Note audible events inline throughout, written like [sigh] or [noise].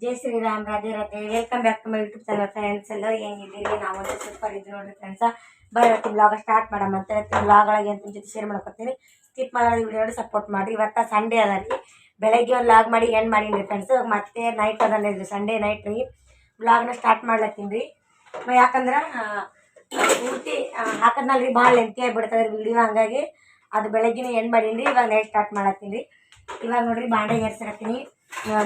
Jai Shriram, Radhe Radhe. Welcome back to my YouTube channel friends ಎಲ್ಲ ಹೆಂಗಿದ್ದೀರಿ ನಾವು ಒಂದು ಸೂಪರ್ ಇದ್ದೀವಿ ನೋಡ್ರಿ ಫ್ರೆಂಡ್ಸ ಬರೀ ಬ್ಲಾಗ್ ಸ್ಟಾರ್ಟ್ ಮಾಡಮ್ಮ ಅಂತ ಬ್ಲಾಗ್ ಒಳಗೆ ಅಂತ ಜೊತೆ ಶೇರ್ ಮಾಡ್ಕೊತೀನಿ ಸ್ಕಿಪ್ ಮಾಡೋದು ವಿಡಿಯೋ ಸಪೋರ್ಟ್ ಮಾಡಿರಿ. ಇವತ್ತು ಸಂಡೇ ಅದ ರೀ. ಬೆಳಗ್ಗೆ ಒಂದು ಲಾಗ್ ಮಾಡಿ ಎಂಡ್ ಮಾಡೀನಿ ರೀ ಫ್ರೆಂಡ್ಸ್ ಮತ್ತೆ ನೈಟ್ ಅದಲ್ಲ ಇದ್ರಿ ಸಂಡೇ ನೈಟ್ ರೀ. ಬ್ಲಾಗ್ನ ಸ್ಟಾರ್ಟ್ ಮಾಡ್ಲತ್ತೀನಿ ರೀ. ಯಾಕಂದ್ರೆ ಪೂರ್ತಿ ರೀ ಭಾಳ ಲೆಂತಿ ಆಗಿಬಿಡ್ತದೆ ರೀ ವಿಡಿಯೋ ಹಂಗಾಗಿ ಅದು ಬೆಳಗ್ಗೆನೇ ಎಂಡ್ ಮಾಡೀನಿ ರೀ ಇವಾಗ ನೈಟ್ ಸ್ಟಾರ್ಟ್ ಮಾಡತ್ತೀನಿ ರೀ. ಇವಾಗ ನೋಡ್ರಿ ಬಾಂಡೆ ಎರ್ಸಕತ್ತೀನಿ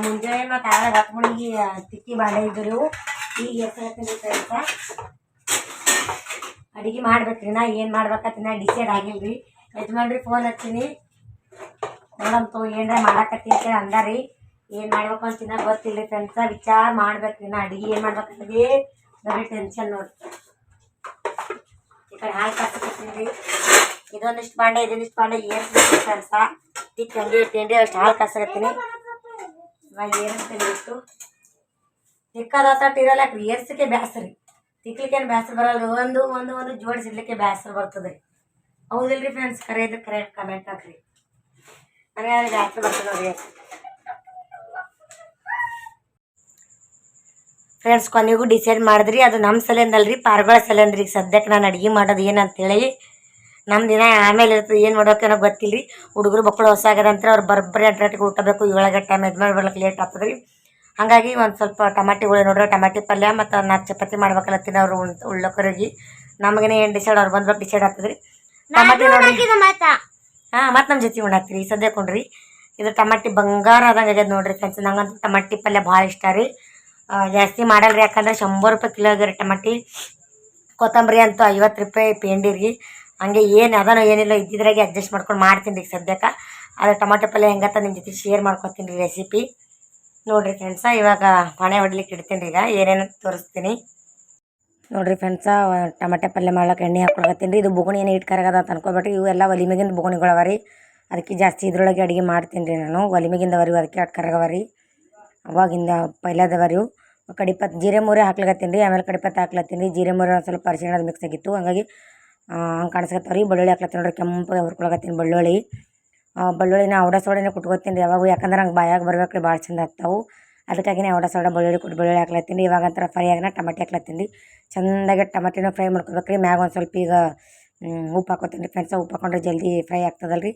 ಮುಂಜಾನೆ ಮತ್ತು ಆಳಾಗ ಹಾಕ್ಬಿಡಿ ತಿಕ್ಕಿ ಬಾಂಡೆ ಇದ್ರು ಈಗ ಎರ್ಸಕತ್ತೀನಿ ಕೆಲಸ ಅಡಿಗೆ ಮಾಡ್ಬೇಕ್ರಿ ನಾ, ಏನು ಮಾಡ್ಬೇಕಂತ ನಾ ಡಿಸೈಡ್ ಆಗಿಲ್ಲ ರೀ ಯಜಮಾನ್ರಿ ಫೋನ್ ಹಚ್ಚೀನಿ. ನೋಡಮ್ ತೋ, ಏನ್ರ ಮಾಡಾಕತ್ತಿ ಅಂತ ಅಂದಾರಿ. ಏನು ಮಾಡ್ಬೇಕು ಅಂತ ಇನ್ನೂ ಗೊತ್ತಿಲ್ಲ ಅಂತ ವಿಚಾರ ಮಾಡ್ಬೇಕ್ರಿ ನಾ, ಅಡಿಗೆ ಏನು ಮಾಡ್ಬೇಕಂತದೇ ಬರೀ ಟೆನ್ಷನ್ ನೋಡಿ ಈ ಕಡೆ ಹಾಕಿ ಕಟ್ಟಿ ಇದೊಂದಿಷ್ಟು ಬಾಂಡೆ ಇದೊಂದಿಷ್ಟು ಬಾಂಡೆ ಏರ್ಸ್ಬೇಕು ಫ್ರೆಂಡ್ಸ ತಿಕ್ಕಿ ಹಂಗೆ ತಿಂಡಿ ಅಷ್ಟು ಹಾಲು ಕಾಸಾಗತ್ತೀನಿ ಇವಾಗ ಏರಿಸ್ತೀನಿ ಇಷ್ಟು ತಿಕ್ಕದ ಇರಲ್ಲ ರೀ ಏರ್ಸಕ್ಕೆ ಬ್ಯಾಸ್ರ. ತಿಕ್ಲಿಕ್ಕೇನು ಬ್ಯಾಸ್ರ ಬರಲ್ಲ ಒಂದು ಒಂದು ಒಂದು ಜೋಡಿಸಿಡ್ಲಿಕ್ಕೆ ಬ್ಯಾಸ್ರ ಬರ್ತದೆ ಹೌದಿಲ್ರಿ ಫ್ರೆಂಡ್ಸ್ ಕರೆ ಇದ್ರೆ ಕರೆ ಕಮೆಂಟ್ ಹಾಕ್ರಿ. ನನಗೆ ಬ್ಯಾಸ್ರ ಬರ್ತದೆ ಫ್ರೆಂಡ್ಸ್ ಕೊನೆಗೂ ಡಿಸೈಡ್ ಮಾಡಿದ್ರಿ. ಅದು ನಮ್ಮ ಸಲಿಂದಲ್ರಿ ಪಾರ್ಗಳ ಸಲಿಂದ್ರಿ ಈಗ ಸದ್ಯಕ್ಕೆ ನಾನು ಅಡುಗೆ ಮಾಡೋದು ಏನಂತೇಳಿ. ನಮ್ಮ ದಿನ ಆಮೇಲೆ ಇರ್ತದೆ ಏನು ಮಾಡೋಕೆ ಗೊತ್ತಿಲ್ಲ ರೀ ಹುಡುಗರು ಮಕ್ಕಳು ಹೊಸ ಆಗ್ಯದಂತ್ರ ಅವ್ರು ಬರ್ಬರಿ ಎಂಟು ಊಟ ಬೇಕು ಟೈಮ್ ಯಜಮಾನ್ ಬರ್ಲಿಕ್ಕೆ ಲೇಟ್ ಆಗ್ತದೆ ರೀ. ಹಾಗಾಗಿ ಒಂದು ಸ್ವಲ್ಪ ಟಮಾಟಿಗಳು ನೋಡ್ರಿ ಟಮಾಟಿ ಪಲ್ಯ ಮತ್ತು ನಾಲ್ಕು ಚಪಾತಿ ಮಾಡ್ಬೇಕಲ್ಲ ಅವ್ರು ಉಳ್ಳಕರಿಗೆ ನಮಗೇನೆ ಏನು ಡಿಸೈಡ್ ಅವ್ರು ಬಂದ್ಬೇಕು ಡಿಸೈಡ್ ಆಗ್ತದೆ ರೀ. ಟಮಾಟಿ ನೋಡ್ರಿ. ಮಾತ ಹಾಂ ಮತ್ತೆ ನಮ್ಮ ಜೊತೆ ಉಣ್ಣಾಕ್ತೀರಿ ಸದ್ಯ ಕೊಂಡ್ರಿ ಇದು ಟಮಾಟಿ ಬಂಗಾರ ಆದಂಗೆ ಆಗ್ಯದ ನೋಡ್ರಿ ಫ್ರೆಂಡ್ಸ್ ನಂಗಂತೂ ಟಮಾಟಿ ಪಲ್ಯ ಭಾಳ ಇಷ್ಟ ರೀ. ಜಾಸ್ತಿ ಮಾಡಲ್ರಿ ಯಾಕಂದ್ರೆ ಶಂಬರ್ ರೂಪಾಯಿ ಕಿಲೋ ಆಗ್ಯಾರ ಟಮಾಟಿ. ಕೊತ್ತಂಬರಿ ಅಂತೂ ಐವತ್ತು ರೂಪಾಯಿ ಪೇಂಡಿ ರೀ. ಹಂಗೆ ಏನು ಅದನೋ ಏನಿಲ್ಲ ಇದ್ದಿದ್ರಾಗೆ ಅಡ್ಜಸ್ಟ್ ಮಾಡ್ಕೊಂಡು ಮಾಡ್ತೀನಿ ರೀ ಸದ್ಯಕ್ಕೆ. ಆದರೆ ಟೊಮಾಟೊ ಪಲ್ಯ ಹೆಂಗತ್ತ ನಿಮ್ಮ ಜೊತೆ ಶೇರ್ ಮಾಡ್ಕೊತೀನಿ ರೀ ರೆಸಿಪಿ ನೋಡಿರಿ ಫ್ರೆಂಡ್ಸ ಇವಾಗ ಪಾಣೆ ಹೊಡ್ಲಿಕ್ಕೆ ಇಡ್ತೀನಿ ರೀ ಈಗ. ಏನೇನು ತೋರಿಸ್ತೀನಿ. ನೋಡಿರಿ ಫ್ರೆಂಡ್ಸ ಟಮಾಟೆ ಪಲ್ಯ ಮಾಡ್ಲಿಕ್ಕೆ ಎಣ್ಣೆ ಹಾಕ್ಕೊಳಕತ್ತೀನಿ ರೀ. ಇದು ಬುಗುಣಿ ಏನು ಇಟ್ಟು ಕರಗದ ಅಂತ ಇವು ಎಲ್ಲ ಒಲಿ ಮ್ಯಾಗಿಂದ ಬುಗುಣಿಗಳವ ರೀ. ಅದಕ್ಕೆ ಜಾಸ್ತಿ ಇದ್ರೊಳಗೆ ಅಡುಗೆ ಮಾಡ್ತೀನಿ ರೀ ನಾನು. ಒಲಿ ಮ್ಯಾಗಿಂದ ಅವ ಅದಕ್ಕೆ ಅಟ್ ಕರಗವ ರೀ. ಅವಾಗಿಂದ ಪೈಲಾದವ ರೀ ಕಡಿಪತ್ತು ಜೀರೆ ಮೂರೆ ಹಾಕ್ಲಕತ್ತೀನಿ ರೀ. ಆಮೇಲೆ ಕಡಿಪತ್ತು ಹಾಕ್ಲತ್ತೀನಿ ರೀ. ಜೀರೆ ಮೂರೆ ಒಂದು ಸ್ವಲ್ಪ ಅರಿಶಿಣ ಮಿಕ್ಸ್ ಆಗಿತ್ತು. ಹಂಗಾಗಿ ಹಂಗೆ ಕಾಣಿಸ್ಕತ್ತವ ರೀ ಬೆಳ್ಳುಳ್ಳಿ ಹಾಕ್ಲತ್ತೀನಿ ನೋಡ್ರಿ ಕೆಂಪಗೆ ಹುರ್ಕೊಳಕತ್ತೀನಿ ಬೆಳ್ಳುಳ್ಳಿ. ಬೆಳ್ಳುಳ್ಳಿನ ಅವಡ ಸೋಡನೆ ಕುಟ್ಕೋತೀನಿ ರೀ ಯಾವಾಗ, ಯಾಕಂದ್ರೆ ಹಂಗೆ ಬಾಯಾಗ ಬರ್ಬೇಕು ರೀ ಭಾಳ ಚಂದ ಆಗ್ತಾವೆ. ಅದಕ್ಕಾಗಿನೇ ಅವಡ ಸೋಡ ಬೆಳ್ಳುಳ್ಳಿ ಕುಟ್ಟು ಬೆಳ್ಳುಳ್ಳಿ ಹಾಕ್ಲತ್ತೀನಿ ಇವಾಗ ಒಂಥರ ಫ್ರೈ ಟಮಾಟಿ ಹಾಕ್ಲತ್ತೀನಿ ರೀ. ಚಂದಾಗೆ ಟಮಾಟಿನ ಫ್ರೈ ಮಾಡ್ಕೊಬೇಕು ರೀ ಮ್ಯಾಗ ಒಂದು ಸ್ವಲ್ಪ ಈಗ ಉಪ್ಪು ಹಾಕೋತೀನಿ ರೀ ಫ್ರೆಂಡ್ಸ ಉಪ್ಪು ಹಾಕೊಂಡ್ರೆ ಜಲ್ದಿ ಫ್ರೈ ಆಗ್ತದಲ್ಲ ರೀ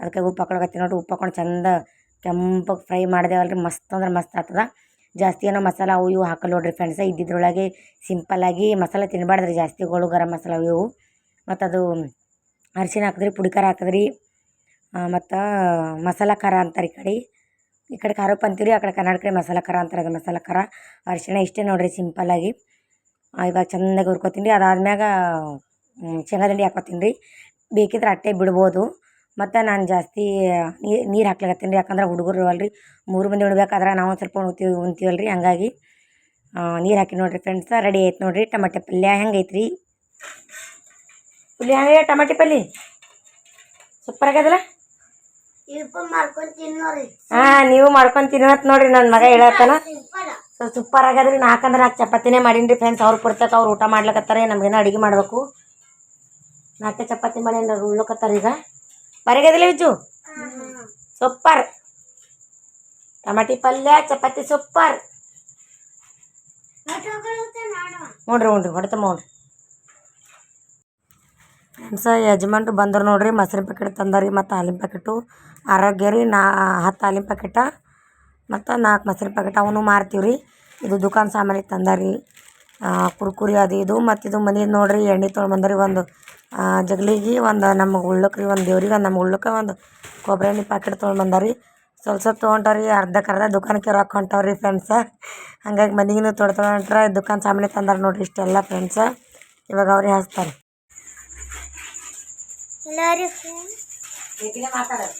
ಅದಕ್ಕೆ ಉಪ್ಪು ಹಾಕೊಳಕತ್ತೀನಿ ನೋಡ್ರಿ. ಉಪ್ಪು ಹಾಕೊಂಡು ಚಂದ ಕೆಂಪಗೆ ಫ್ರೈ ಮಾಡಿದೆವಲ್ಲ ರೀ ಮಸ್ತ್ ಅಂದ್ರೆ ಮಸ್ತ್ ಆಗ್ತದ. ಜಾಸ್ತಿ ಏನೋ ಮಸಾಲ ಅವು ಇವು ಹಾಕಲ್ಲ ನೋಡ್ರಿ ಫ್ರೆಂಡ್ಸ ಇದ್ದಿದ್ರೊಳಗೆ ಸಿಂಪಲ್ಲಾಗಿ ಮಸಾಲೆ ತಿನ್ನಬಾರ್ದ್ರಿ ಜಾಸ್ತಿಗಳು ಗರಂ ಮಸಾಲ ಅವು ಇವು. ಮತ್ತು ಅದು ಅರಿಶಿನ ಹಾಕಿದ್ರಿ ಪುಡಿ ಖಾರ ಹಾಕಿದ್ರಿ ಮತ್ತು ಮಸಾಲ ಖಾರ ಅಂತಾರೆ ಈ ಕಡೆ. ಈ ಕಡೆ ಖಾರಪ್ಪ ಅಂತೀವಿ ಆ ಕಡೆ ಕನ್ನಡ ಕಡೆ ಮಸಾಲ ಖಾರ ಅಂತಾರೆ ಅದು ಮಸಾಲ ಖಾರ. ಅರಿಶಿಣ ಇಷ್ಟೇ ನೋಡಿರಿ ಸಿಂಪಲ್ಲಾಗಿ ಇವಾಗ ಚೆಂದಾಗಿ ಹುರ್ಕೊತೀನಿ ರೀ ಅದಾದ್ಮ್ಯಾಗ ಶೇಂಗಾದಂಡಿ ಶೇಂಗಾ ಹಾಕೋತೀನಿ ರೀ ಬೇಕಿದ್ರೆ ಅಟ್ಟೆ ಬಿಡ್ಬೋದು. ಮತ್ತು ನಾನು ಜಾಸ್ತಿ ನೀರು ಹಾಕ್ಲಿಕತ್ತೀನಿ ರೀ. ಯಾಕಂದ್ರೆ ಹುಡುಗರು ಅಲ್ರಿ. ಮೂರು ಮಂದಿ ಉಣ್ಬೇಕಾದ್ರೆ ನಾವು ಸ್ವಲ್ಪ ಉಣ್ತೀವಿ, ಉಣ್ತೀವಲ್ರಿ. ಹಂಗಾಗಿ ನೀರು ಹಾಕಿ ನೋಡಿರಿ ಫ್ರೆಂಡ್ಸ ರೆಡಿ ಆಯ್ತು ನೋಡಿರಿ. ಟಮಾಟೆ ಪಲ್ಯ ಹೆಂಗೈತೆ ಹೆಂಗೆ ಟಮಾಟಿ ಪಲ್ಯ ಸೂಪರ್ ಆಗ್ಯದಲ್ಲ ಹಾ ನೀವು ಮಾಡ್ಕೊಂಡು ತಿನ್ನತ್ ನೋಡ್ರಿ ನನ್ನ ಮಗ ಹೇಳತ್ತಾನ. ಸೊ ಸೂಪರ್ ಆಗ್ಯದ್ರಿ ನಾಕಂದ್ರೆ ನಾಲ್ಕು ಚಪಾತಿನೇ ಮಾಡೀನಿ ಫ್ರೆಂಡ್ಸ್ ಅವ್ರು ಪುರ್ತಕ ಅವ್ರು ಊಟ ಮಾಡ್ಲಕತ್ತಾರೆ. ನಮಗೇನೋ ಅಡುಗೆ ಮಾಡಬೇಕು. ನಾಲ್ಕು ಚಪಾತಿ ಮಾಡಿ ಉಳ್ಳಕತ್ತಾರ ಉಳ್ಲಕತ್ತಾರೆ ಈಗ. ಬರಗದಿಲ್ಲ ವಿಜು ಸೂಪರ್ ಟಮಾಟಿ ಪಲ್ಯ ಚಪಾತಿ ಸೂಪರ್ ನೋಡ್ರಿ ನೋಡ್ರಿ ಹೊಡೆತಮ್ಮ ನೋಡ್ರಿ ಫ್ರೆಂಡ್ಸ, ಯಜಮಾನ್ರು ಬಂದರು ನೋಡಿರಿ ಮೊಸರಿನ ಪ್ಯಾಕೆಟ್ ತಂದಾರಿ, ಮತ್ತು ಹಾಲಿನ ಪ್ಯಾಕೆಟು ಆರೋಗ್ಯ ರೀ, ನಾ ಹತ್ತು ಹಾಲಿನ ಪ್ಯಾಕೆಟ ಮತ್ತು ನಾಲ್ಕು ಮೊಸರು ಪ್ಯಾಕೆಟ್ ಅವನು ಮಾರ್ತೀವಿ ರೀ. ಇದು ದುಖಾನ್ ಸಾಮಾನಿಗೆ ತಂದಾರಿ. ಕುರ್ಕುರಿ ಅದು ಇದು. ಮತ್ತು ಇದು ಮನೆ ನೋಡಿರಿ, ಎಣ್ಣೆ ತೊಗೊಂಡು ಬಂದರಿ ಒಂದು. ಜಗಲಿಗೆ ಒಂದು ನಮಗೆ ಉಳ್ಳಕ್ಕೆ ರೀ, ಒಂದು ದೇವ್ರಿಗೆ ಒಂದು ನಮ್ಗೆ ಉಳ್ಳಕ್ಕೆ ಒಂದು ಕೊಬ್ಬರಿ ಎಣ್ಣೆ ಪ್ಯಾಕೆಟ್ ತೊಗೊಂಡು ಬಂದಾರಿ. ಸ್ವಲ್ಪ ಸ್ವಲ್ಪ ತೊಗೊಂಡಾರಿ ಅರ್ಧಕ್ಕೆ ಅರ್ಧ ದುಕಾನಕ್ಕೆ ರೊಕ್ಕ ಹೊಂಟವ್ರಿ ಫ್ರೆಂಡ್ಸ. ಹಾಗಾಗಿ ಮನೆಗೂ ತೊಡೆ ದುಕಾನ್ ಸಾಮಾನಿಗೆ ತಂದಾರೆ ನೋಡ್ರಿ ಇಷ್ಟೆಲ್ಲ ಫ್ರೆಂಡ್ಸ. ಇವಾಗ ಅವ್ರಿಗೆ ಹಚ್ತಾರೆ. ಎಲ್ಲಾರಿ ಮಾತಾಡೋದು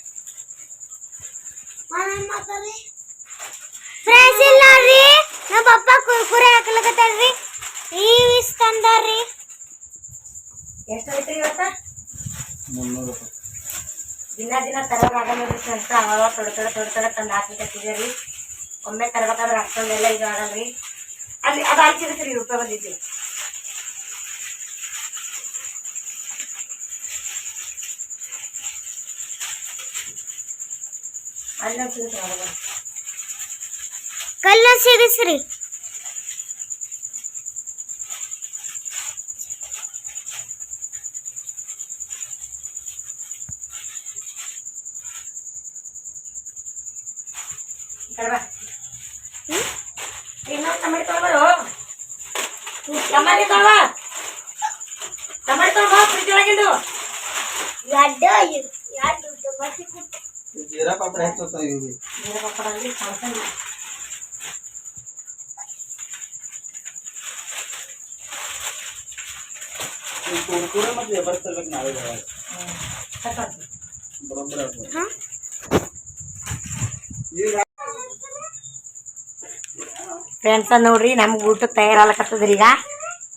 ಫ್ರೆಂಡ್ಸ್ ಇಲ್ಲ ನೋಡ್ರಿ ನಮ್ಮ ಪಪ್ಪ ಕುರ್ಕುರೆ ಹಾಕ್ಲಕತ್ತಾರ್ರಿ ಈ ವಿಸ್ ತಂದಾರ್ರಿ ಎಷ್ಟು ಐತ್ರಿ ಇವತ್ತ ದಿನ ದಿನ ತರೋದಾಗಲ್ಲ ಫ್ರೆಂಡ್ಸ್ ಅವಾಗ ತೊಡೆ ತೊಡೆ ತೊಡೆ ತೊಡೆ ತಂದು ಹಾಕ್ಲಿಕ್ಕೆ ರೀ ಒಮ್ಮೆ ತರಬೇಕಾದ್ರೆ ಅಷ್ಟೊಂದೆಲ್ಲ ಇದು ಆಗಲ್ರಿ ಅಲ್ಲಿ ಅದು ಅಲ್ಲಿ ಸಿಗುತ್ತೆ ರೀ ರೂಪಾಯಿ ಬಂದಿದ್ದು ಅಲ್ಲೇ ಸಿಗುತ್ತೆ ಅವಾಗ ಕಲ್ಲ ಸಿಗಿಸ್ರಿ ಇನ್ನೊಂದು ಟಮಾಟಿ ತೊಗೊಬರು ಟಮಾಟಿ ತೊಗೊಳ ಟಮಾಟಿ ತೊಗೊಬ ಫ್ರಿಜ್ ಒಳಗಿಂದು ಎರಡು ಎರಡು ಟೊಮಾಟಿ ಕೊಟ್ಟು ಜೀರಾ ಪಾಪಡ ಹೆಚ್ಚೋತಾವ ಇವು. ಜೀರಾ ಪಾಪಡ ಅಲ್ಲಿ ಕುರ್ಕುರೆ ಮತ್ತೆ ತರ್ಬೇಕು ನಾವೇ ಬರೋಬ್ಬರ ಫ್ರೆಂಡ್ಸ ನೋಡ್ರಿ ನಮ್ಗೆ ಊಟಕ್ಕೆ ತಯಾರಾಗತ್ತದ್ರಿ ಈಗ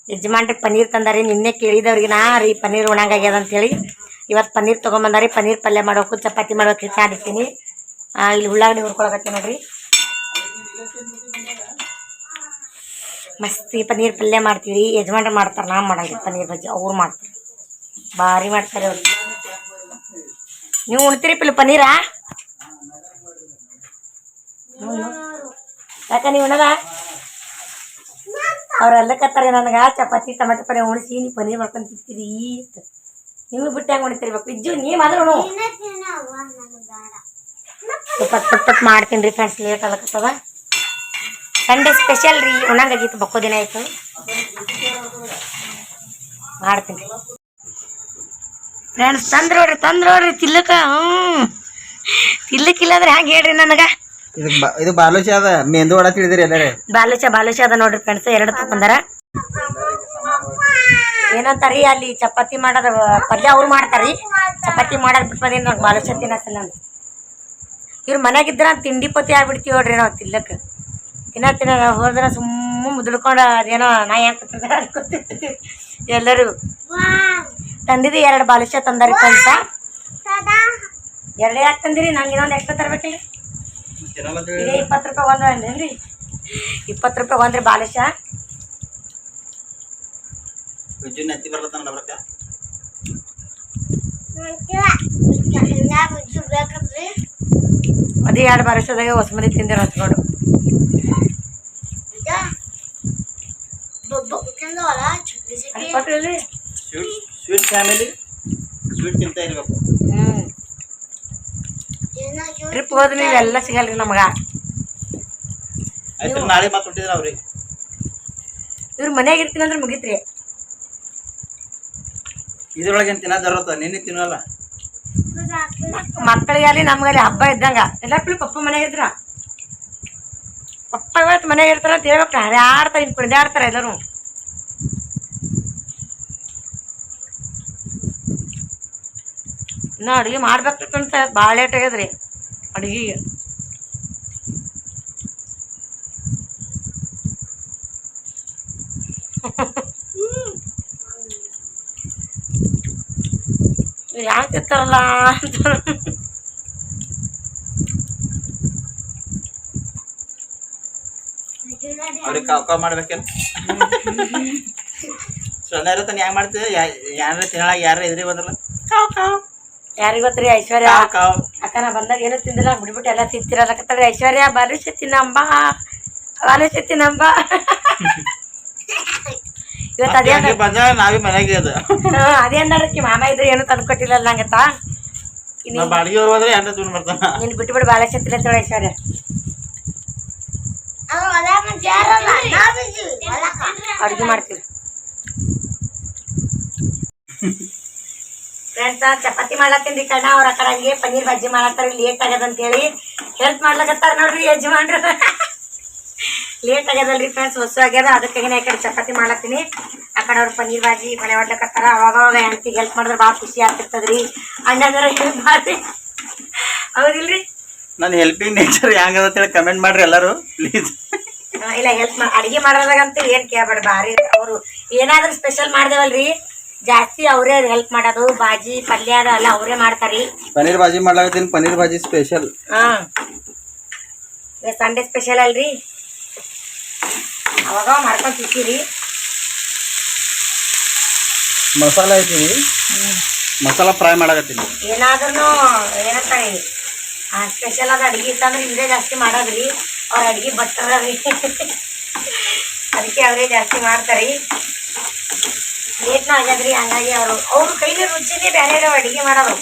ಯಜಮಾನ್ರಿ ಪನ್ನೀರ್ ತಂದಾರಿ ನಿನ್ನೆ ಕೇಳಿದವ್ರಿಗೆ ನಾ ರೀ ಪನ್ನೀರ್ ಉಣಂಗಾಗ್ಯದ ಅಂತೇಳಿ. ಇವತ್ತು ಪನ್ನೀರ್ ತೊಗೊಂಬಂದಾರಿ, ಪನ್ನೀರ್ ಪಲ್ಯ ಮಾಡೋಕು, ಚಪಾತಿ ಮಾಡ್ಬೇಕು ಮಾಡಿರ್ತೀನಿ ಇಲ್ಲಿ ಉಳ್ಳಾಗಡ್ಡಿ ಹುರ್ಕೊಳಕತ್ತಿ ನೋಡ್ರಿ. ಮಸ್ತಿ ಪನ್ನೀರ್ ಪಲ್ಯ ಮಾಡ್ತೀವಿ. ಯಜಮಾನ್ರು ಮಾಡ್ತಾರೆ ನಾ ಮಾಡಂಗಿಲ್ಲ ಪನ್ನೀರ್ ಬಜ್ಜಿ, ಅವ್ರು ಮಾಡ್ತಾರೆ. ಭಾರಿ ಮಾಡ್ತಾರೆ ಅವ್ರು. ನೀವು ಉಣ್ತೀರಿ ಪಿಲ್ ಪನ್ನೀರಾ? ಯಾಕ ನೀವು ಉಣದ? ಅವ್ರು ಅಲ್ಲಕತ್ತಾರೆ ನನಗೆ ಚಪಾತಿ, ಟಮಾಟೆ ಪಲ್ಯ ಉಣಿಸಿ, ನೀ ಪನ್ನೀರ್ ಮಾಡ್ಕೊಂಡು ತಿಂತೀರಿ. ನೀವು ಬಿಟ್ಟು ಹೆಂಗೆ ಹೊಡಿತಿರ್ಬೇಕು? ಇಜ್ಜು ನೀ ಆದ್ರೂ ಪಟ್ ಪಟ್ ಪಟ್ ಮಾಡ್ತೀನಿ ರೀ ಫ್ರೆಂಡ್ಸ್ ಲೇಟ್ ಆಗತ್ತದ ಸಂಡೇ ಸ್ಪೆಷಲ್ ರೀ ಉಣಂಗಾಗಿತ್ತು ಬಕ್ಕೋ ದಿನ ಆಯ್ತು. ಮಾಡ್ತೀನಿ. ಫ್ರೆಂಡ್ಸ್ ತಂದ್ರು ನೋಡ್ರಿ ತಂದ್ರು ನೋಡ್ರಿ ತಿಲ್ಲಕ ಹ್ಞೂ. ತಿಲ್ಲಕ್ಕಿಲ್ಲ ಅಂದ್ರೆ ಹ್ಯಾಂಗೆ ಹೇಳ್ರಿ ನನಗೆ? ಇದು ಬಾಲುಚ ಇದು ಬಾಲುಚಿ ಅದ ಮೆಂದು ಒಡ ತಿಳಿದಿರಿ ಎಲ್ಲರೇ. ಬಾಲುಚ ಬಾಲುಚ ಅದ ನೋಡ್ರಿ ಫ್ರೆಂಡ್ಸ್ ಎರಡು ತಗೊಂಡಾರ ಏನಂತಾರಿ ಅಲ್ಲಿ ಚಪಾತಿ ಮಾಡೋದ ಪಲ್ಯ ಅವ್ರು ಮಾಡ್ತಾರಿ. ಚಪಾತಿ ಮಾಡೋದ್ ಬಿಟ್ಟು ಬಂದೀನಿ ನಂಗೆ ಬಾಲುಷ ತಿನ್ನಸಲ್ಲ ಇವ್ರು ಇವ್ರ ಮನ್ಯಾಗಿದ್ರ ತಿಂಡಿ ಪತಿ ಆಗ್ಬಿಡ್ತೀವಿ ನೋಡ್ರಿ ನಾವು ತಿಲ್ಲಕ್ ತಿನ್ನ ತಿನ್ನ ಹೋದ್ರೆ ಸುಮ್ಮ ಮುದ್ಕೊಂಡು ಅದೇನೋ ನಾ ಯಾಕೆ ಎಲ್ಲರೂ. ತಂದಿದ್ದು ಎರಡು ಬಾಲುಷ ತಂದಾರಿ ಅಂತ ಸದಾ ಎರಡೇ ಯಾಕೆ ತಂದಿರಿ? ನಂಗೆ ಇನ್ನೊಂದು ಎಷ್ಟು ತರ್ಬೇಕಿಲ್ಲ ಇದೇ ಇಪ್ಪತ್ತು ರೂಪಾಯಿ ಒಂದು ಅಂದ್ರಿ ಇಪ್ಪತ್ತು ರೂಪಾಯಿ ಒಂದ್ರಿ ಬಾಲುಷ. ಬರ್ಲತ್ತಾನ ಬರ್ಕ ಹಿಂಗ ಬುಜ್ಜು ಬೇಕಂದ್ರಿ ಅದೇ ಎರಡು ಬಾಲುಷದಾಗ ಹೊಸ ಮನೆ ತಿಂದಿರ ಹಚ್ಕೊಂಡು ಸ್ವೀಟ್ ಸ್ವೀಟ್ ಫ್ಯಾಮಿಲಿ ಸ್ವೀಟ್ ತಿಂತ ಇರ್ಬೇಕು. ಟ್ರಿಪ್ ಹೋದ್ರೆ ಇವೆಲ್ಲ ಸಿಗಲ್ರಿ ನಮ್ಗೆ. ಆಯ್ತು ನಾಳೆ ಹೊಂಟಿದ್ರ ಅವ್ರಿ ಇವ್ರ ಮನ್ಯಾಗ ಇರ್ತೀನಿ ಅಂದ್ರೆ ಮುಗಿತ್ರಿ. ಇದ್ರೊಳಗೆ ತಿನ್ನೋದರತ್ತ ನಿನ್ನೆ ತಿನ್ನಲ್ಲ? ಮಕ್ಕಳಿಗಾಗಲಿ ನಮ್ಗಲ್ಲಿ ಹಬ್ಬ ಇದ್ದಂಗ. ಎಲ್ಲ ಪಿಳಿ ಪಪ್ಪ ಮನೆಗೆ ಇದ್ರ. ಪಪ್ಪ ಇವತ್ತು ಮನ್ಯಾಗ ಇರ್ತಾರ ಅಂತ ಹೇಳ್ಬೇಕು. ಯಾರ್ತಾರ ಇನ್ ಕುಣಿದಾಡ್ತಾರ ಎಲ್ಲರೂ. ಇನ್ನೂ ಅಡುಗೆ ಮಾಡ್ಬೇಕಂತ ಭಾಳ ಲೇಟ್ ಆಗ್ಯದ್ರಿ. ಅಡುಗೆಗೆ [laughs] ಯಾಕೆ ತಿಂತಾರಲ್ಲ ಅಂತ ಅವ್ರಿಗೆ ಕಾವ್ ಕಾವ್ ಮಾಡ್ಬೇಕೇನು ಸಣ್ಣ ಇರತ್ತಾನೆ ಹೆಂಗ್ ಮಾಡ್ತೀವಿ ಯಾರ ತಿನ್ನಲಾಗ ಯಾರ ಎದ್ರಿ ಬಂದ್ರಲ್ಲ ಕಾವ್ ಕಾವ್ ಯಾರಿಗ್ ಗೊತ್ತ್ರಿ ಐಶ್ವರ್ಯ ಕಾವ್ ಕಾವ್ ಅಕ್ಕ ನಾ ಬಂದಾಗ ಏನು ತಿಂದಿಲ್ಲ ಬಿಡ್ಬಿಟ್ಟು ಎಲ್ಲ ತಿಂತಿರಲ್ಲಕತ್ತಾಳೆ ಐಶ್ವರ್ಯ ಬಾಲುಷ ತಿನ್ನಂಬ ಬಾಲುಷ ತಿನ್ನಂಬ ಇವತ್ತು ಅದೇ ಹಂಗೆ ಬಂದಾಗ ನಾವೇ ಮನೆಗೆ ಅದು. ಹಾ, ಅದೇ ಅಂದಾರಕ್ಕಿ ಮಾಮ ಇದ್ರೆ ಏನು ತಂದು ಕೊಟ್ಟಿಲ್ಲ ನಂಗತ್ತ? ನಮ್ಮ ಬಾಡಿಗೆ ಎಂಟ ಬರ್ತಾನ. ನೀನು ತಿನ್ನತ್ತೇಳ ಐಶ್ವರ್ಯ ಅಡುಗೆ ಮಾಡ್ತೀವಿ. ಫ್ರೆಂಡ್ಸ್ ಚಪಾತಿ ಮಾಡ್ಲತ್ತೀನಿ ಕಣ್ಣ ಅವ್ರ ಆ ಕಡೆ ಹಂಗೆ ಪನ್ನೀರ್ ಬಜ್ಜಿ ಮಾಡತ್ತಾರ ಲೇಟ್ ಆಗ್ಯದ ಅಂತೇಳಿ ಹೆಲ್ಪ್ ಮಾಡ್ಲಕತ್ತಾರ ನೋಡ್ರಿ ಯಜಮಾನ್ರು. ಲೇಟ್ ಆಗ್ಯದಲ್ರಿ ಫ್ರೆಂಡ್ಸ್ ಹೊಸ ಆಗ್ಯದ. ಅದಕ್ಕೆ ಈ ಕಡೆ ಚಪಾತಿ ಮಾಡತ್ತೀನಿ ಆ ಕಡೆ ಅವ್ರು ಪನ್ನೀರ್ ಬಾಜಿ ಮನೆ ಹೊಡ್ಲಕತ್ತಾರ ಅವಾಗವಾಗ ಅವಾಗ ಹೆಂಡತಿಗೆ ಹೆಲ್ಪ್ ಮಾಡಿದ್ರೆ ಭಾಳ ಖುಷಿ ಆಗ್ತಿರ್ತದ್ರಿ. ಅಣ್ಣದ್ರ ಹೆಲ್ಪ್ ಮಾಡ್ರಿ ಹೌದಿಲ್ರಿ? ನನ್ನ ಹೆಲ್ಪಿಂಗ್ ನೇಚರ್ ಹೆಂಗದ ಅಂತೇಳಿ ಕಮೆಂಟ್ ಮಾಡ್ರಿ ಎಲ್ಲರೂ ಪ್ಲೀಸ್ ಇಲ್ಲ ಹೆಲ್ಪ್ ಮಾಡಿ ಅಡಿಗೆ ಮಾಡೋದಾಗಂತೂ ಏನು ಕೇಳಬೇಡ. ಭಾರಿ ಅವರು ಏನಾದ್ರೂ ಸ್ಪೆಷಲ್ ಮಾಡ್ದೇವಲ್ರಿ. ಜಾಸ್ತಿ ಅವರೇ ಹೆಲ್ಪ್ ಮಾಡೋದು. ಬಾಜಿ ಪಲ್ಯ ಎಲ್ಲ ಅವರೇ ಮಾಡ್ತಾರಿ ಪನ್ನೀರ್ ಬಾಜಿ ಮಾಡ್ಲಾಕತ್ತೀನಿ. ಪನ್ನೀರ್ ಬಾಜಿ ಸ್ಪೆಷಲ್ ಹಾಂ. ಸಂಡೇ ಸ್ಪೆಷಲ್ ಅಲ್ರಿ. ಅವಾಗ ಮಾಡ್ಕೊಂಡು ತಿಂತೀರಿ ಮಸಾಲ ಐತಿ ಮಸಾಲ ಫ್ರೈ ಮಾಡಕತ್ತೀನಿ. ಏನಾದ್ರೂ ಏನಂತಾರೆ ಸ್ಪೆಷಲ್ ಆದ ಅಡಿಗೆ ಇತ್ತಂದ್ರೆ ಇದೇ ಜಾಸ್ತಿ ಮಾಡೋದ್ರಿ. ಅವ್ರ ಅಡ್ಗೆ ಭಟ್ರ ಅದಕ್ಕೆ ಅವರೇ ಜಾಸ್ತಿ ಮಾಡ್ತಾರೆ. ಲೇಟ್ನ ಆಗ್ಯದ್ರಿ ಹಂಗಾಗಿ ಅವರು ಅವ್ರ ಕೈಲಿ ರುಚಿನೇ ಬೇರೆ ಇರೋ ಅಡಿಗೆ ಮಾಡೋದು.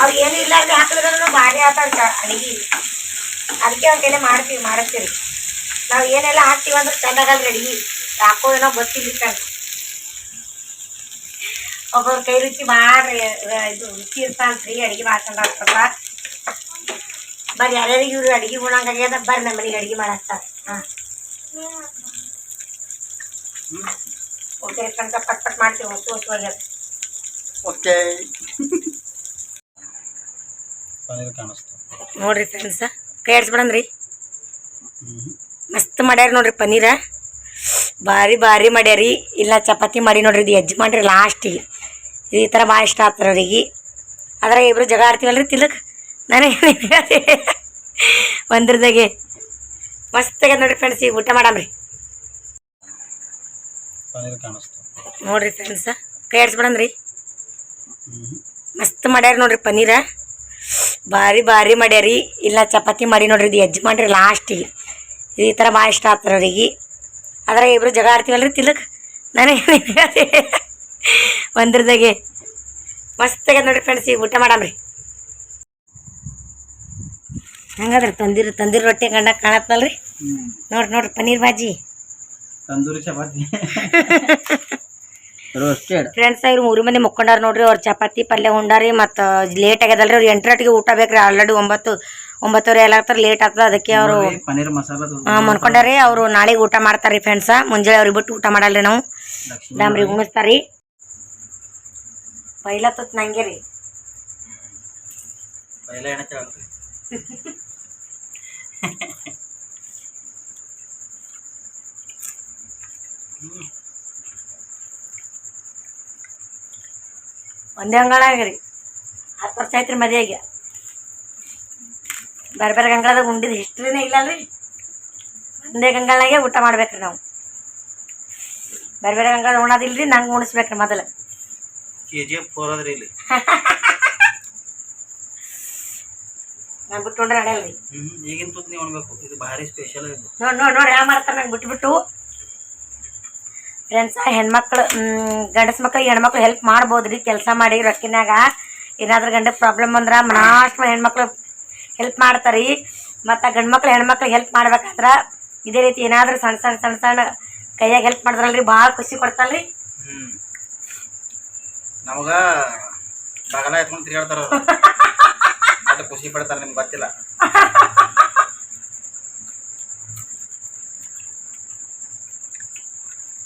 ಅವ್ರು ಏನು ಇಲ್ಲಾರ್ದೆ ಹಾಕಿದ್ರೂ ಭಾರಿ ಆತ ಅಡಿಗೆ. ಅದಕ್ಕೆ ಅವ್ರ ಕೈಲೇ ಮಾಡ್ತೀವಿ ಮಾಡಿಸ್ತೀವಿ ನಾವು ಏನೆಲ್ಲ ಹಾಕ್ತೀವಿ ಅಂದ್ರೆ ಚೆನ್ನಾಗಲ್ಲ ರೆಡಿ ಯಾಕೋ ಏನೋ ಗೊತ್ತಿಲ್ಲ ಕಣ್ ಒಬ್ಬೊಬ್ರ ಕೈ ರುಚಿ ಮಾಡ್ರಿ ಇದು ರುಚಿ ಇರ್ತಾನ್ರಿ ಅಡುಗೆ ಮಾಡ್ಕೊಂಡು ಹಾಕ್ತಪ್ಪ ಬರ್ರಿ ಯಾರ್ಯಾರಿಗೆ ಇವ್ರು ಅಡುಗೆ ಉಣಂಗಾಗ್ಯದ ಬರ್ರಿ ನಮ್ಮ ಮನೆಗೆ ಅಡುಗೆ ಮಾಡಾಕ್ತಾರ. ಹಾಂ. ಓಕೆ ಕಣಕ ಪಟ್ ಪಟ್ ಮಾಡ್ತೀವಿ ಹೊಸ ಹೊಸ ಓಕೆ. ನೋಡ್ರಿ ಫ್ರೆಂಡ್ಸ ಕೈ ಆಡ್ಸ್ಬಿಡನ್ರಿ ಮಸ್ತ್ ಮಾಡ್ಯಾರ ನೋಡ್ರಿ ಪನ್ನೀರ ಭಾರಿ ಭಾರಿ ಮಾಡ್ಯಾರಿ. ಇಲ್ಲ ಚಪಾತಿ ಮಾಡಿ ನೋಡ್ರಿ ಇದು ಎಜ್ಜ್ ಮಾಡ್ರಿ ಲಾಸ್ಟಿಗೆ ಈ ಥರ ಭಾಳ ಇಷ್ಟ ಆಗ್ತಾರೆ ಅವ್ರಿಗೆ. ಅದ್ರಾಗ ಇಬ್ರು ಜಗ ಆಡ್ತೀವಲ್ರಿ ತಿಲಕ್? ನಾನೇ ಒಂದ್ರದಾಗೆ. ಮಸ್ತ್ ಆಗ್ಯದ ನೋಡ್ರಿ ಫ್ರೆಂಡ್ಸ್ ಈಗ ಊಟ ಮಾಡಮ್ರಿ. ನೋಡ್ರಿ ಫ್ರೆಂಡ್ಸ ಕೈ ಆಡ್ಸ್ಬಿಡನ್ರಿ ಮಸ್ತ್ ಮಾಡ್ಯಾರ ನೋಡ್ರಿ ಪನ್ನೀರ ಭಾರಿ ಭಾರಿ ಮಾಡ್ಯಾರಿ. ಇಲ್ಲ ಚಪಾತಿ ಮಾಡಿ ನೋಡ್ರಿ ಇದು ಎಜ್ಜ್ ಮಾಡ್ರಿ ಲಾಸ್ಟಿಗೆ ಈ ಥರ ಭಾಳ ಇಷ್ಟ ಆಗ್ತಾರೆ ಅವ್ರಿಗೆ. ಅದ್ರಾಗ ಇಬ್ಬರು ಜಗ ರೀ ತಿಲಕ್? ನನಗೆ ಒಂದ್ರದಾಗೆ. ಮಸ್ತ್ ಆಗ್ಯದ ನೋಡ್ರಿ ಫ್ರೆಂಡ್ಸ್ ಈಗ ಊಟ ಮಾಡಮ್ರಿ. ಹಂಗಾದ್ರೆ ತಂದಿರು ತಂದಿರು ರೊಟ್ಟಿ ಕಂಡ ಕಾಣತ್ತಲ್ಲ ರೀ ನೋಡ್ರಿ ನೋಡ್ರಿ ಪನ್ನೀರ್ ಬಾಜಿ. ತಂದೂರಿ ಚಪಾತಿ. [laughs] ರೋಸ್ಟೆಡ್ ಫ್ರೆಂಡ್ಸ್ ಇವ್ರು ಮೂರು ಮಂದಿ ಮುಕ್ಕೊಂಡಾರ ನೋಡ್ರಿ ಅವ್ರು ಚಪಾತಿ ಪಲ್ಯ ಉಂಡಾರಿ ಮತ್ತು ಲೇಟ್ ಆಗ್ಯದಲ್ರಿ ಅವ್ರು ಎಂಟರಟ್ಟಿಗೆ ಊಟ ಬೇಕ್ರಿ ಆಲ್ರೆಡಿ ಒಂಬತ್ತು ಒಂಬತ್ತುವರೆ ಎಲ್ಲ ಆಗ್ತಾರೆ ಲೇಟ್ ಆಗ್ತದೆ ಅದಕ್ಕೆ ಅವರು ಪನ್ನೀರ್ ಮಸಾಲ ಮನ್ಕೊಂಡಾರಿ ಅವರು ನಾಳೆಗೆ ಊಟ ಮಾಡ್ತಾರ್ರಿ ಫ್ರೆಂಡ್ಸ ಮುಂಜಾನೆ ಅವ್ರಿಗೆ ಬಿಟ್ಟು ಊಟ ಮಾಡಲ್ರಿ ನಾವು. ಲಕ್ಷ್ಮಿ ಡಾಮ್ರಿಗೆ ಉಣಿಸ್ತಾರಿ ಪೈಲ ತುತ್ ನಂಗೆ ರೀ. ಒಂದೇ ಅಂಗಳ ಆಗ್ರಿ ಹತ್ತು ವರ್ಷ ಆಯ್ತು ರೀ ಮದುವೆಗೆ. ಬೇರೆ ಬೇರೆ ಗಂಗಳದಾಗ ಉಂಡಿದ ಹಿಸ್ಟ್ರಿನೇ ಇಲ್ಲಲ್ರಿ. ಒಂದೇ ಗಂಗಳಾಗೆ ಊಟ ಮಾಡ್ಬೇಕ್ರಿ ನಾವು. ಬೇರೆ ಬೇರೆ ಗಂಗಾಳ ಉಣೋದಿಲ್ರಿ ನಂಗೆ ಉಣಿಸ್ಬೇಕ್ರಿ ಮೊದಲು. ಕೆ ಜಿ ಎಫ್ ಫೋರ್ ಅದ್ರಿ ಇಲ್ಲಿ. [laughs] ನಾನು ಬಿಟ್ಟು ಉಂಡ್ರೆ ನಡೆಯಲ್ರಿ. ಈಗಿನ ತುತ್ತು ನೀವು ಅನ್ಬೇಕು ಇದು ಭಾರಿ ಸ್ಪೆಷಲ್ ಇದು. ನೋಡಿ ನೋಡಿ ನೋಡಿ ಯಾವ ಮಾಡ್ತಾರೆ ನಂಗೆ ಬಿಟ್ಬಿಟ್ಟು. ಫ್ರೆಂಡ್ಸ ಹೆಣ್ಮಕ್ಳು ಗಂಡಸ ಮಕ್ಳಿಗೆ ಹೆಣ್ಮಕ್ಳು ಹೆಲ್ಪ್ ಮಾಡ್ಬೋದ್ರಿ. ಕೆಲಸ ಮಾಡಿ ರೊಕ್ಕಿನಾಗ ಏನಾದ್ರೂ ಗಂಡ ಪ್ರಾಬ್ಲಮ್ ಅಂದ್ರೆ ಮನಾಷ್ಟು ಹೆಣ್ಮಕ್ಳು ಹೆಲ್ಪ್ ಮಾಡ್ತಾರೆ. ಮತ್ತು ಗಂಡು ಮಕ್ಳು ಹೆಣ್ಮಕ್ಳು ಹೆಲ್ಪ್ ಮಾಡ್ಬೇಕಾದ್ರೆ ಇದೇ ರೀತಿ ಏನಾದರೂ ಸಣ್ಣ ಸಣ್ಣ ಸಣ್ಣ ಸಣ್ಣ ಕೈಯಾಗ ಹೆಲ್ಪ್ ಮಾಡಿದ್ರಲ್ರಿ ಭಾಳ ಖುಷಿ ಕೊಡ್ತಲ್ರಿ ನಮಗ ಬಗಲ ಎತ್ಕೊಂಡು ತಿರ್ಗಾಡ್ತಾರ ಅದು ಖುಷಿ ಪಡ್ತಾರೆ ನಿಮ್ಗೆ ಗೊತ್ತಿಲ್ಲ.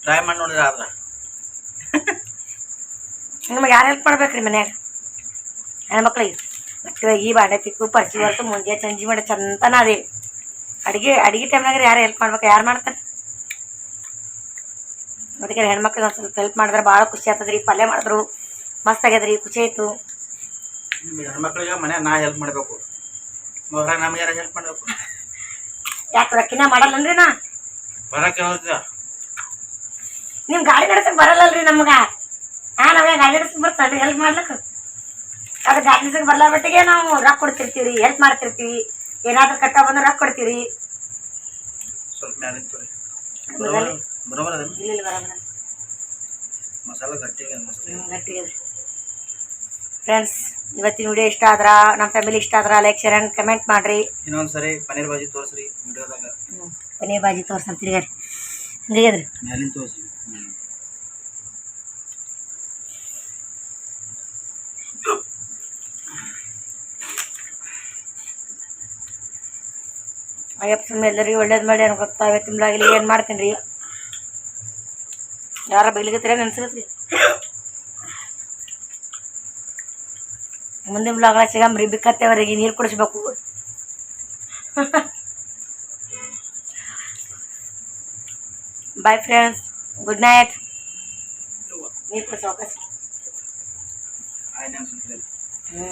ಟ್ರೈ ಮಾಡಿ ನೋಡಿದ್ರೆ ಆದ್ರ. ನಿಮಗೆ ಯಾರು ಹೆಲ್ಪ್ ಮಾಡ್ಬೇಕ್ರಿ ಮನ್ಯಾಗ? ಹೆಣ್ಮಕ್ಳಿಗೆ ಒಗಿ ಬಾಂಡೆ ತಿಕ್ಕು ಪರ್ಚಿ ಬರ್ತು ಮುಂಜೆ ಚಂಜಿ ಮಾಡಿ ಚಂತನ ಅದೇ. ಅಡಿಗೆ ಅಡಿಗೆ ಟೈಮ್ನಾಗ ಯಾರು ಹೆಲ್ಪ್ ಮಾಡ್ಬೇಕು ಯಾರು ಮಾಡ್ತಾರೆ? ಅದಕ್ಕೆ ಹೆಣ್ಮಕ್ಳಿಗೆ ಒಂದು ಸ್ವಲ್ಪ ಹೆಲ್ಪ್ ಮಾಡಿದ್ರೆ ಭಾಳ ಖುಷಿ ಆಗ್ತದ್ರಿ ಪಲ್ಯ ಮಾಡಿದ್ರು ಮಸ್ತ್ ಆಗ್ಯದ್ರಿ ಖುಷಿ ಆಯಿತು. ಹೆಣ್ಮಕ್ಳಿಗೆ ಮನೆ ನಾ ಹೆಲ್ಪ್ ಮಾಡಬೇಕು. ಹೊರ ನಮ್ಗೆ ಯಾರು ಹೆಲ್ಪ್ ಮಾಡಬೇಕು? ಯಾಕೆ ರೊಕ್ಕಿನ ಮಾಡಲ್ಲನ್ರಿ ನಾ? ಬರಕ್ಕೆ ನಿಮ್ಮ ನಿಮ್ ಗಾಡಿ ನಡ್ಸಕ್ ಬರಲ್ಲಲ್ರಿ ನಮ್ಗ. ಹಾ ನಮ್ಗೆ ಗಾಡಿ ನಡ್ಸಕ್ ಬರ್ತಲ್ರಿ ಹೆಲ್ಪ್ ಮಾಡ್ಲಿಕ್ಕೆ ಅದು ಗಾಡಿ ಬರ್ಲಾರ ಮಟ್ಟಿಗೆ ಬಟ್ಟಿಗೆ ನಾವು ರೊಕ್ಕ ಕೊಡ್ತಿರ್ತೀವಿ ಹೆಲ್ಪ್ ಮಾಡ್ತಿರ್ತೀವಿ. ಏನಾದ್ರೂ ಕಟ್ಟ ಬಂದ್ರೆ ರೊಕ್ಕ ಕೊಡ್ತೀವಿ. ಸ್ವಲ್ಪ ಮ್ಯಾಲಿನ ತೋರಿ ಬರೋಬರ ಬರೋಬರ ಅದ ಇಲ್ಲ ಇಲ್ಲ ಬರೋಬರ ಮಸಾಲ ಗಟ್ಟಿಗೆ ಮಸ್ತ್ ಗಟ್ಟಿಗೆ ಫ್ರೆಂಡ್ಸ್ ಇವತ್ತಿನ ವಿಡಿಯೋ ಇಷ್ಟ ಆದ್ರ ನಮ್ಮ ಫ್ಯಾಮಿಲಿ ಇಷ್ಟ ಆದ್ರ ಲೈಕ್ ಶೇರ್ ಅಂಡ್ ಕಮೆಂಟ್ ಮಾಡ್ರಿ. ಇನ್ನೊಂದು ಸರಿ ಪನ್ನೀರ್ ಬಾಜಿ ತೋರಿಸ್ರಿ ವಿಡಿಯೋದಾಗ ಪನ್ನೀರ್ ಬಾಜಿ ತೋರ್ಸಂತೀರಿ ಹಂಗಾಗ್ಯದ್ರಿ ಮ್ಯಾಲಿನ ತೋರಿಸ್ರಿ. ಅಯ್ಯಪ್ಪ ಸುಮ್ಮನೆ ಎಲ್ಲರಿಗೂ ಒಳ್ಳೇದು ಮಾಡಿ ಅನ್ಕೊ ಗೊತ್ತಾ ಇವತ್ತಿನ ಬ್ಲಾಗಲ್ಲಿ ಏನು ಮಾಡ್ತೀನಿ ರೀ ಯಾರ ಬೈಲಿಗತ್ತೀರ ನೆನ್ಸತ್ರಿ ಮುಂದಿನ ಬ್ಲಾಗ ಸಿಗಂಬ್ರಿ. ಬಿಕ್ಕತ್ತೇವರಿಗೆ ನೀರು ಕುಡಿಸ್ಬೇಕು. ಬಾಯ್ ಫ್ರೆಂಡ್ಸ್ ಗುಡ್ ನೈಟ್ ನೀರು ಕುಡಿಸೋ ಹ್ಞೂ